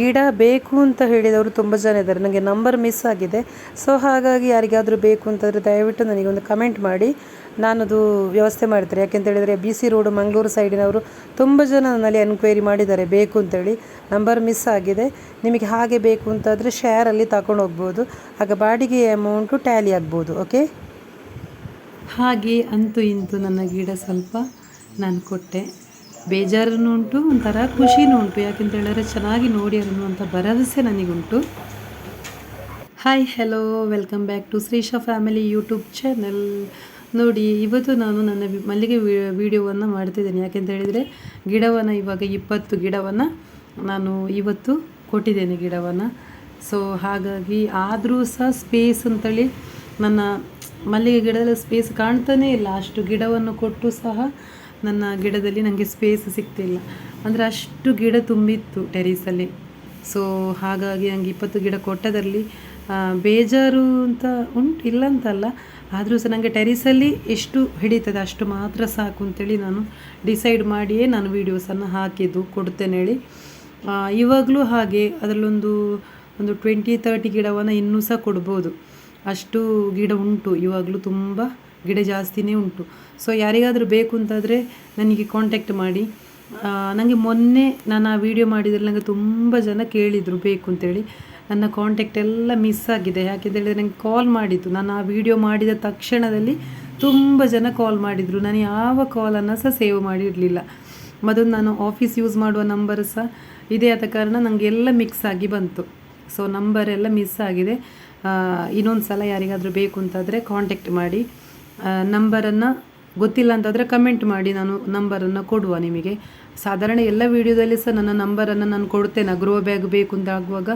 ಗಿಡ ಬೇಕು ಅಂತ ಹೇಳಿದವರು ತುಂಬ ಜನ ಇದ್ದಾರೆ. ನನಗೆ ನಂಬರ್ ಮಿಸ್ ಆಗಿದೆ. ಸೊ ಹಾಗಾಗಿ ಯಾರಿಗಾದರೂ ಬೇಕು ಅಂತಂದರೆ ದಯವಿಟ್ಟು ನನಗೆ ಒಂದು ಕಮೆಂಟ್ ಮಾಡಿ. ನಾನದು ವ್ಯವಸ್ಥೆ ಮಾಡ್ತಾರೆ ಯಾಕೆಂತ ಹೇಳಿದರೆ ಬಿ ಸಿ ರೋಡು ಮಂಗಳೂರು ಸೈಡಿನವರು ತುಂಬ ಜನ ನನ್ನಲ್ಲಿ ಎನ್ಕ್ವೈರಿ ಮಾಡಿದ್ದಾರೆ. ಬೇಕು ಅಂತೇಳಿ. ನಂಬರ್ ಮಿಸ್ ಆಗಿದೆ. ನಿಮಗೆ ಹಾಗೆ ಬೇಕು ಅಂತಾದರೆ ಶೇರಲ್ಲಿ ತಗೊಂಡು ಹೋಗ್ಬೋದು. ಆಗ ಬಾಡಿಗೆ ಅಮೌಂಟು ಟ್ಯಾಲಿ ಆಗ್ಬೋದು. ಓಕೆ ಹಾಗೆ ಅಂತೂ ಇಂತು ನನ್ನ ಗಿಡ ಸ್ವಲ್ಪ ನಾನು ಕೊಟ್ಟೆ. ಬೇಜಾರನ್ನು ಉಂಟು, ಒಂಥರ ಖುಷಿನೂ ಉಂಟು. ಯಾಕೆಂತ ಹೇಳಿದ್ರೆ ಚೆನ್ನಾಗಿ ನೋಡಿ ಅನ್ನುವಂಥ ಭರವಸೆ ನನಗುಂಟು. Hi hello welcome back to Shreesha family YouTube channel ನೋಡಿ, ಇವತ್ತು ನಾನು ನನ್ನ ಮಲ್ಲಿಗೆ ವಿಡಿಯೋವನ್ನು ಮಾಡ್ತಿದ್ದೇನೆ. ಯಾಕೆಂತ ಹೇಳಿದರೆ ಗಿಡವನ್ನು, ಇವಾಗ ಇಪ್ಪತ್ತು ಗಿಡವನ್ನು ನಾನು ಇವತ್ತು ಕೊಟ್ಟಿದ್ದೇನೆ ಗಿಡವನ್ನು. ಸೊ ಹಾಗಾಗಿ ಆದರೂ ಸಹ ಸ್ಪೇಸ್ ಅಂತೇಳಿ ನನ್ನ ಮಲ್ಲಿಗೆ ಗಿಡದಲ್ಲಿ ಸ್ಪೇಸ್ ಕಾಣ್ತಾನೇ ಇಲ್ಲ. ಅಷ್ಟು ಗಿಡವನ್ನು ಕೊಟ್ಟು ಸಹ ನನ್ನ ಗಿಡದಲ್ಲಿ ನನಗೆ ಸ್ಪೇಸ್ ಸಿಗ್ತಿಲ್ಲ. ಅಂದರೆ ಅಷ್ಟು ಗಿಡ ತುಂಬಿತ್ತು ಟೆರೀಸಲ್ಲಿ ಸೊ ಹಾಗಾಗಿ ನನಗೆ ಇಪ್ಪತ್ತು ಗಿಡ ಕೊಟ್ಟದಲ್ಲಿ ಬೇಜಾರು ಅಂತ ಉಂಟು ಇಲ್ಲ ಅಂತಲ್ಲ ಆದರೂ ಸಹ ನನಗೆ ಟೆರೀಸಲ್ಲಿ ಎಷ್ಟು ಹಿಡಿತದೆ ಅಷ್ಟು ಮಾತ್ರ ಸಾಕು ಅಂತೇಳಿ ನಾನು ಡಿಸೈಡ್ ಮಾಡಿಯೇ ನಾನು ವೀಡಿಯೋಸನ್ನು ಹಾಕಿದ್ದು, ಕೊಡ್ತೇನೆ ಹೇಳಿ. ಇವಾಗಲೂ ಹಾಗೆ ಅದರಲ್ಲೊಂದು, ಒಂದು ಟ್ವೆಂಟಿ ತರ್ಟಿ ಗಿಡವನ್ನು ಇನ್ನೂ ಸಹ ಕೊಡ್ಬೋದು. ಅಷ್ಟು ಗಿಡ ಉಂಟು, ಇವಾಗಲೂ ತುಂಬ. ಗಿಡ ಜಾಸ್ತಿನೇ ಉಂಟು. ಸೊ ಯಾರಿಗಾದರೂ ಬೇಕು ಅಂತಾದರೆ ನನಗೆ ಕಾಂಟ್ಯಾಕ್ಟ್ ಮಾಡಿ. ನನಗೆ ಮೊನ್ನೆ ನಾನು ಆ ವಿಡಿಯೋ ಮಾಡಿದರೆ ನನಗೆ ತುಂಬ ಜನ ಕೇಳಿದರು ಬೇಕು ಅಂತೇಳಿ. ನನ್ನ ಕಾಂಟ್ಯಾಕ್ಟ್ ಎಲ್ಲ ಮಿಸ್ ಆಗಿದೆ. ಯಾಕೆಂತೇಳಿದರೆ ನನಗೆ ಕಾಲ್ ಮಾಡಿದ್ದು. ನಾನು ಆ ವಿಡಿಯೋ ಮಾಡಿದ ತಕ್ಷಣದಲ್ಲಿ ತುಂಬ ಜನ ಕಾಲ್ ಮಾಡಿದರು. ನಾನು ಯಾವ ಕಾಲನ್ನು ಸಹ ಸೇವ್ ಮಾಡಿರಲಿಲ್ಲ. ಮೊದಲು ನಾನು ಆಫೀಸ್ ಯೂಸ್ ಮಾಡುವ ನಂಬರ್ ಸಹ ಇದೇ ಆದ ಕಾರಣ ನನಗೆ ಎಲ್ಲ ಮಿಕ್ಸ್ ಆಗಿ ಬಂತು. ಸೊ ನಂಬರ್ ಎಲ್ಲ ಮಿಸ್ ಆಗಿದೆ. ಇನ್ನೊಂದು ಸಲ ಯಾರಿಗಾದರೂ ಬೇಕು ಅಂತಾದರೆ ಕಾಂಟ್ಯಾಕ್ಟ್ ಮಾಡಿ. ನಂಬರನ್ನು ಗೊತ್ತಿಲ್ಲ ಅಂತಂದರೆ ಕಮೆಂಟ್ ಮಾಡಿ, ನಾನು ನಂಬರನ್ನು ಕೊಡುವ ನಿಮಗೆ. ಸಾಧಾರಣ ಎಲ್ಲ ವೀಡಿಯೋದಲ್ಲಿ ಸಹ ನನ್ನ ನಂಬರನ್ನು ನಾನು ಕೊಡ್ತೇನೆ. ಗ್ರೋ ಬ್ಯಾಗ್ ಬೇಕು ಅಂತ ಆಗುವಾಗ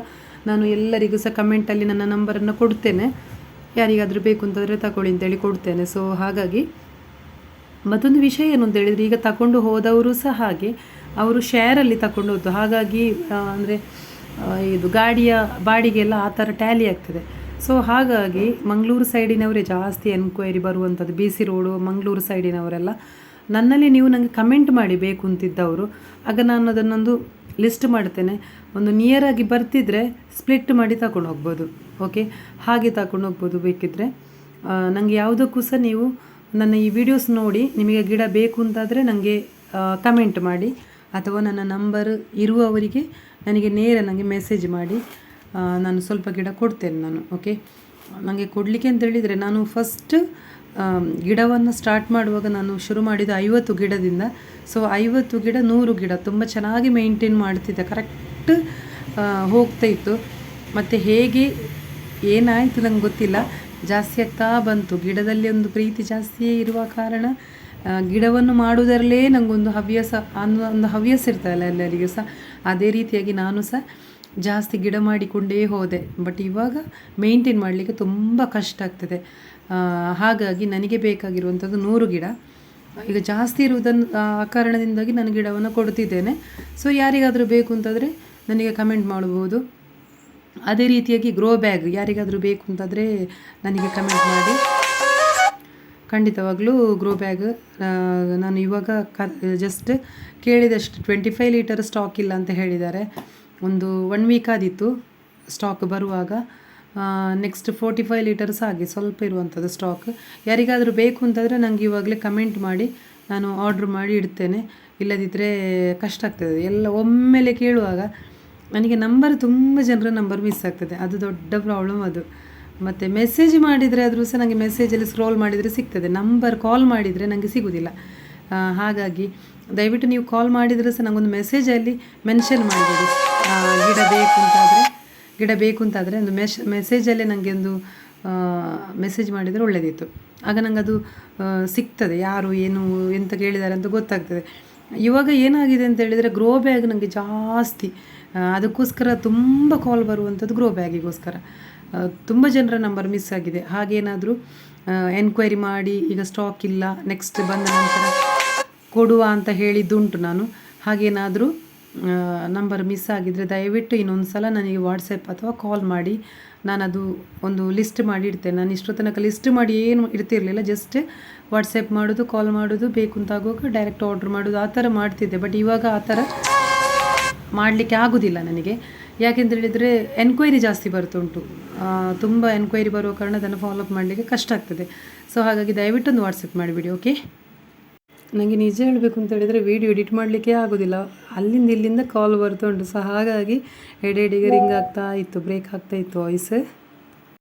ನಾನು ಎಲ್ಲರಿಗೂ ಸಹ ಕಮೆಂಟಲ್ಲಿ ನನ್ನ ನಂಬರನ್ನು ಕೊಡ್ತೇನೆ. ಯಾರಿಗಾದರೂ ಬೇಕು ಅಂತಂದರೆ ತಗೊಳ್ಳಿ ಅಂತೇಳಿ ಕೊಡ್ತೇನೆ. ಸೊ ಹಾಗಾಗಿ ಮತ್ತೊಂದು ವಿಷಯ ಏನು ಅಂತ ಹೇಳಿದರೆ, ಈಗ ತಗೊಂಡು ಹೋದವರು ಸಹ ಹಾಗೆ, ಅವರು ಶೇರಲ್ಲಿ ತಗೊಂಡು ಹೋದ್ದು. ಹಾಗಾಗಿ ಅಂದರೆ ಇದು ಗಾಡಿಯ ಬಾಡಿಗೆ ಎಲ್ಲ ಆ ಥರ ಟ್ಯಾಲಿ ಆಗ್ತದೆ. ಸೊ ಹಾಗಾಗಿ ಮಂಗಳೂರು ಸೈಡಿನವರೇ ಜಾಸ್ತಿ ಎನ್ಕ್ವೈರಿ ಬರುವಂಥದ್ದು ಬಿ ಸಿ ರೋಡು ಮಂಗಳೂರು ಸೈಡಿನವರೆಲ್ಲ. ನನ್ನಲ್ಲಿ ನೀವು ನನಗೆ ಕಮೆಂಟ್ ಮಾಡಿ ಬೇಕು ಅಂತಿದ್ದವರು. ಆಗ ನಾನು ಅದನ್ನೊಂದು ಲಿಸ್ಟ್ ಮಾಡ್ತೇನೆ. ಒಂದು ನಿಯರಾಗಿ ಬರ್ತಿದ್ರೆ ಸ್ಪ್ಲಿಟ್ ಮಾಡಿ ತಗೊಂಡು ಹೋಗ್ಬೋದು. ಓಕೆ ಹಾಗೆ ತಗೊಂಡು ಹೋಗ್ಬೋದು ಬೇಕಿದ್ದರೆ ನನಗೆ ಯಾವುದಕ್ಕೂ ಸಹ ನೀವು ನನ್ನ ಈ ವಿಡಿಯೋಸ್ ನೋಡಿ ನಿಮಗೆ ಗಿಡ ಬೇಕು ಅಂತಾದರೆ ನನಗೆ ಕಮೆಂಟ್ ಮಾಡಿ. ಅಥವಾ ನನ್ನ ನಂಬರ್ ಇರುವವರಿಗೆ ನನಗೆ ನೇರ ನನಗೆ ಮೆಸೇಜ್ ಮಾಡಿ. ನಾನು ಸ್ವಲ್ಪ ಗಿಡ ಕೊಡ್ತೇನೆ ನಾನು ಓಕೆ ನನಗೆ ಕೊಡಲಿಕ್ಕೆ ಅಂತ ಹೇಳಿದರೆ ನಾನು ಫಸ್ಟ್ ಗಿಡವನ್ನು ಸ್ಟಾರ್ಟ್ ಮಾಡುವಾಗ ನಾನು ಶುರು ಮಾಡಿದ ಐವತ್ತು ಗಿಡದಿಂದ ಸೊ ಐವತ್ತು ಗಿಡ ನೂರು ಗಿಡ ತುಂಬ ಚೆನ್ನಾಗಿ ಮೇಂಟೈನ್ ಮಾಡ್ತಿದ್ದೆ ಕರೆಕ್ಟ್ ಹೋಗ್ತಾ ಇತ್ತು. ಮತ್ತು ಹೇಗೆ, ಏನಾಯಿತು ನಂಗೆ ಗೊತ್ತಿಲ್ಲ. ಜಾಸ್ತಿ ಆಗ್ತಾ ಬಂತು. ಗಿಡದಲ್ಲಿ ಒಂದು ಪ್ರೀತಿ ಜಾಸ್ತಿಯೇ ಇರುವ ಕಾರಣ ಗಿಡವನ್ನು ಮಾಡುವುದರಲ್ಲೇ ನನಗೊಂದು ಹವ್ಯಾಸ ಅನ್ನೋ ಒಂದು ಹವ್ಯಾಸ ಇರ್ತದಲ್ಲ ಎಲ್ಲರಿಗೂ ಸಹ ಅದೇ ರೀತಿಯಾಗಿ ನಾನು ಸಹ ಜಾಸ್ತಿ ಗಿಡ ಮಾಡಿಕೊಂಡೇ ಹೋದೆ. ಬಟ್ ಇವಾಗ ಮೇಂಟೈನ್ ಮಾಡಲಿಕ್ಕೆ ತುಂಬ ಕಷ್ಟ ಆಗ್ತದೆ. ಹಾಗಾಗಿ ನನಗೆ ಬೇಕಾಗಿರುವಂಥದ್ದು ನೂರು ಗಿಡ. ಈಗ ಜಾಸ್ತಿ ಇರುವುದನ್ನು ಆ, ಕಾರಣದಿಂದಾಗಿ ನಾನು ಗಿಡವನ್ನು ಕೊಡ್ತಿದ್ದೇನೆ ಸೊ ಯಾರಿಗಾದರೂ ಬೇಕು ಅಂತಂದರೆ ನನಗೆ ಕಮೆಂಟ್ ಮಾಡ್ಬೋದು. ಅದೇ ರೀತಿಯಾಗಿ ಗ್ರೋ ಬ್ಯಾಗ್ ಯಾರಿಗಾದರೂ ಬೇಕು ಅಂತಂದರೆ ನನಗೆ ಕಮೆಂಟ್ ಮಾಡಿ. ಖಂಡಿತವಾಗಲೂ ಗ್ರೋ ಬ್ಯಾಗ್ ನಾನು ಇವಾಗ ಕ ಜಸ್ಟ್ ಕೇಳಿದಷ್ಟು ಟ್ವೆಂಟಿ ಫೈವ್ ಲೀಟರ್ ಸ್ಟಾಕ್ ಇಲ್ಲ ಅಂತ ಹೇಳಿದ್ದಾರೆ. ಒಂದು ಒನ್ ವೀಕ್ ಆದಿತ್ತು ಸ್ಟಾಕ್ ಬರುವಾಗ. ನೆಕ್ಸ್ಟ್ ಫೋರ್ಟಿ ಫೈವ್ ಲೀಟರ್ಸ್ ಹಾಗೆ ಸ್ವಲ್ಪ ಇರುವಂಥದ್ದು ಸ್ಟಾಕ್ ಯಾರಿಗಾದರೂ ಬೇಕು ಅಂತಂದರೆ ನನಗೆ ಇವಾಗಲೇ ಕಮೆಂಟ್ ಮಾಡಿ ನಾನು ಆರ್ಡ್ರ್ ಮಾಡಿ ಇಡ್ತೇನೆ. ಇಲ್ಲದಿದ್ದರೆ ಕಷ್ಟ ಆಗ್ತದೆ. ಎಲ್ಲ ಒಮ್ಮೆಲೆ ಕೇಳುವಾಗ ನನಗೆ ನಂಬರ್ ತುಂಬ ಜನರ ನಂಬರ್ ಮಿಸ್ ಆಗ್ತದೆ. ಅದು ದೊಡ್ಡ ಪ್ರಾಬ್ಲಮ್ ಅದು. ಮತ್ತು ಮೆಸೇಜ್ ಮಾಡಿದರೆ ಆದರೂ ಸಹ ನನಗೆ ಮೆಸೇಜಲ್ಲಿ ಸ್ಕ್ರೋಲ್ ಮಾಡಿದರೆ ಸಿಗ್ತದೆ. ನಂಬರ್ ಕಾಲ್ ಮಾಡಿದರೆ ನನಗೆ ಸಿಗೋದಿಲ್ಲ. ಹಾಗಾಗಿ ದಯವಿಟ್ಟು ನೀವು ಕಾಲ್ ಮಾಡಿದರೆ ಸಹ ನನಗೊಂದು ಮೆಸೇಜಲ್ಲಿ ಮೆನ್ಷನ್ ಮಾಡಿಬಿಡಿ ಆ, ಗಿಡ ಬೇಕು ಅಂತಾದರೆ ಗಿಡ ಬೇಕು ಅಂತಾದರೆ ಒಂದು ಮೆಸ್ ಮೆಸೇಜಲ್ಲೇ ನನಗೆ ಒಂದು ಮೆಸೇಜ್ ಮಾಡಿದರೆ ಒಳ್ಳೆಯದಿತ್ತು ಆಗ ನಂಗೆ ಅದು ಸಿಗ್ತದೆ, ಯಾರು, ಏನು, ಎಂತ ಕೇಳಿದ್ದಾರೆ ಅಂತ ಗೊತ್ತಾಗ್ತದೆ. ಇವಾಗ ಏನಾಗಿದೆ ಅಂತ ಹೇಳಿದರೆ ಗ್ರೋ ಬ್ಯಾಗ್ ನನಗೆ ಜಾಸ್ತಿ ಅದಕ್ಕೋಸ್ಕರ ತುಂಬ ಕಾಲ್ ಬರುವಂಥದ್ದು ಗ್ರೋ ಬ್ಯಾಗಿಗೋಸ್ಕರ ತುಂಬ ಜನರ ನಂಬರ್ ಮಿಸ್ ಆಗಿದೆ. ಹಾಗೇನಾದರೂ ಎನ್ಕ್ವೈರಿ ಮಾಡಿ, ಈಗ ಸ್ಟಾಕ್ ಇಲ್ಲ ನೆಕ್ಸ್ಟ್ ಬಂದ ನಂತರ ಕೊಡುವ ಅಂತ ಹೇಳಿದ್ದುಂಟು ನಾನು. ಹಾಗೇನಾದರೂ ನಂಬರ್ ಮಿಸ್ ಆಗಿದ್ದರೆ ದಯವಿಟ್ಟು ಇನ್ನೊಂದು ಸಲ ನನಗೆ ವಾಟ್ಸಪ್ ಅಥವಾ ಕಾಲ್ ಮಾಡಿ. ನಾನು ಅದು ಒಂದು ಲಿಸ್ಟ್ ಮಾಡಿ ಇಡ್ತೇನೆ. ನಾನು ಇಷ್ಟೋ ತನಕ ಲಿಸ್ಟ್ ಮಾಡಿ ಏನು ಇಡ್ತಿರಲಿಲ್ಲ. ಜಸ್ಟ್ ವಾಟ್ಸಪ್ ಮಾಡೋದು ಕಾಲ್ ಮಾಡೋದು, ಬೇಕು ಅಂತ ಆಗುವಾಗ ಡೈರೆಕ್ಟ್ ಆರ್ಡ್ರ್ ಮಾಡೋದು. ಆ ಥರ ಮಾಡ್ತಿದ್ದೆ. ಬಟ್ ಇವಾಗ ಆ ಥರ ಮಾಡಲಿಕ್ಕೆ ಆಗೋದಿಲ್ಲ ನನಗೆ. ಯಾಕೆಂತ ಹೇಳಿದರೆ ಎನ್ಕ್ವೈರಿ ಜಾಸ್ತಿ ಬರ್ತುಂಟು. ತುಂಬ ಎನ್ಕ್ವೈರಿ ಬರುವ ಕಾರಣ ಅದನ್ನು ಫಾಲೋಅಪ್ ಮಾಡಲಿಕ್ಕೆ ಕಷ್ಟ ಆಗ್ತದೆ. ಸೊ ಹಾಗಾಗಿ ದಯವಿಟ್ಟು ಒಂದು ವಾಟ್ಸಪ್ ಮಾಡಿಬಿಡಿ ಓಕೆ ನನಗೆ ನಿಜ ಹೇಳಬೇಕು ಅಂತ ಹೇಳಿದರೆ ವೀಡಿಯೋ ಎಡಿಟ್ ಮಾಡಲಿಕ್ಕೆ ಆಗೋದಿಲ್ಲ. ಅಲ್ಲಿಂದ ಇಲ್ಲಿಂದ ಕಾಲ್ ಬರ್ತಾ ಉಂಟು. ಸೊ ಹಾಗಾಗಿ ಎಡೆ ಎಡೆಗೆ ರಿಂಗ್ ಆಗ್ತಾ ಇತ್ತು ಬ್ರೇಕ್ ಆಗ್ತಾ ಇತ್ತು ವಾಯ್ಸ್